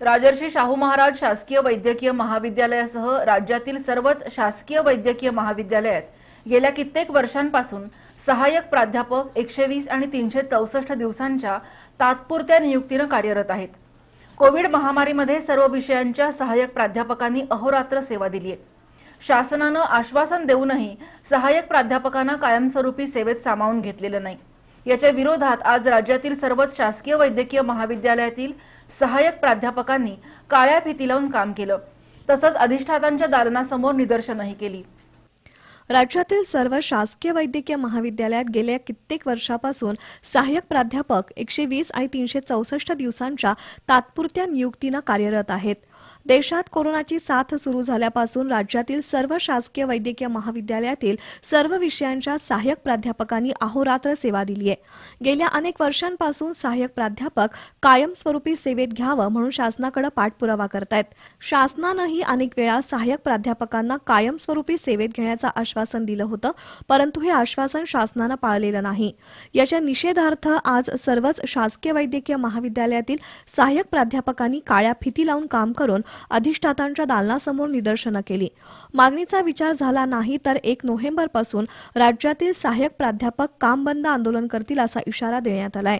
राजर्षी शाहू महाराज शासकीय वैद्यकीय महाविद्यालयासह राज्यातील सर्वच शासकीय वैद्यकीय महाविद्यालयात गेल्या कित्येक वर्षांपासून सहाय्यक प्राध्यापक एकशे वीस आणि तीनशे चौसष्ट दिवसांच्या तात्पुरत्या नियुक्तीनं कार्यरत आहेत. कोविड महामारीमध्ये सर्व विषयांच्या सहाय्यक प्राध्यापकांनी अहोरात्र सेवा दिली आहे शासनानं आश्वासन देऊनही सहाय्यक प्राध्यापकांना कायमस्वरूपी सेवेत सामावून घेतलेलं नाही. याच्या विरोधात आज राज्यातील सर्वच शासकीय वैद्यकीय महाविद्यालयातील सहाय्यक प्राध्यापकांनी काळ्या फिती लावून काम केलं. तसंच अधिष्ठातांच्या दालनासमोर निदर्शनही केली. राज्यातील सर्व शासकीय वैद्यकीय महाविद्यालयात गेल्या कित्येक वर्षापासून सहाय्यक प्राध्यापक एकशे वीस आणि तीनशे चौसष्ट दिवसांच्या तात्पुरत्या नियुक्तीनं कार्यरत आहेत. देशात कोरोनाची साथ सुरू झाल्यापासून राज्यातील सर्व शासकीय वैद्यकीय महाविद्यालयातील सर्व विषयांच्या सहाय्यक प्राध्यापकांनी अहोरात्र सेवा दिली आहे. गेल्या अनेक वर्षांपासून सहाय्यक प्राध्यापक कायमस्वरूपी सेवेत घ्यावं म्हणून शासनाकडे पाठपुरावा करतायत. शासनानंही अनेक वेळा सहाय्यक प्राध्यापकांना कायमस्वरूपी सेवेत घेण्याचं आश्वासन दिलं होतं परंतु हे आश्वासन शासनानं पाळलेलं नाही. याच्या निषेधार्थ आज सर्वच शासकीय वैद्यकीय महाविद्यालयातील सहाय्यक प्राध्यापकांनी काळ्या फिती लावून काम करून अधिष्ठातांच्या दालनासमोर निदर्शनं केली. मागणीचा विचार झाला नाही तर एक नोव्हेंबरपासून राज्यातील सहाय्यक प्राध्यापक काम बंद आंदोलन करतील असा इशारा देण्यात आलाय.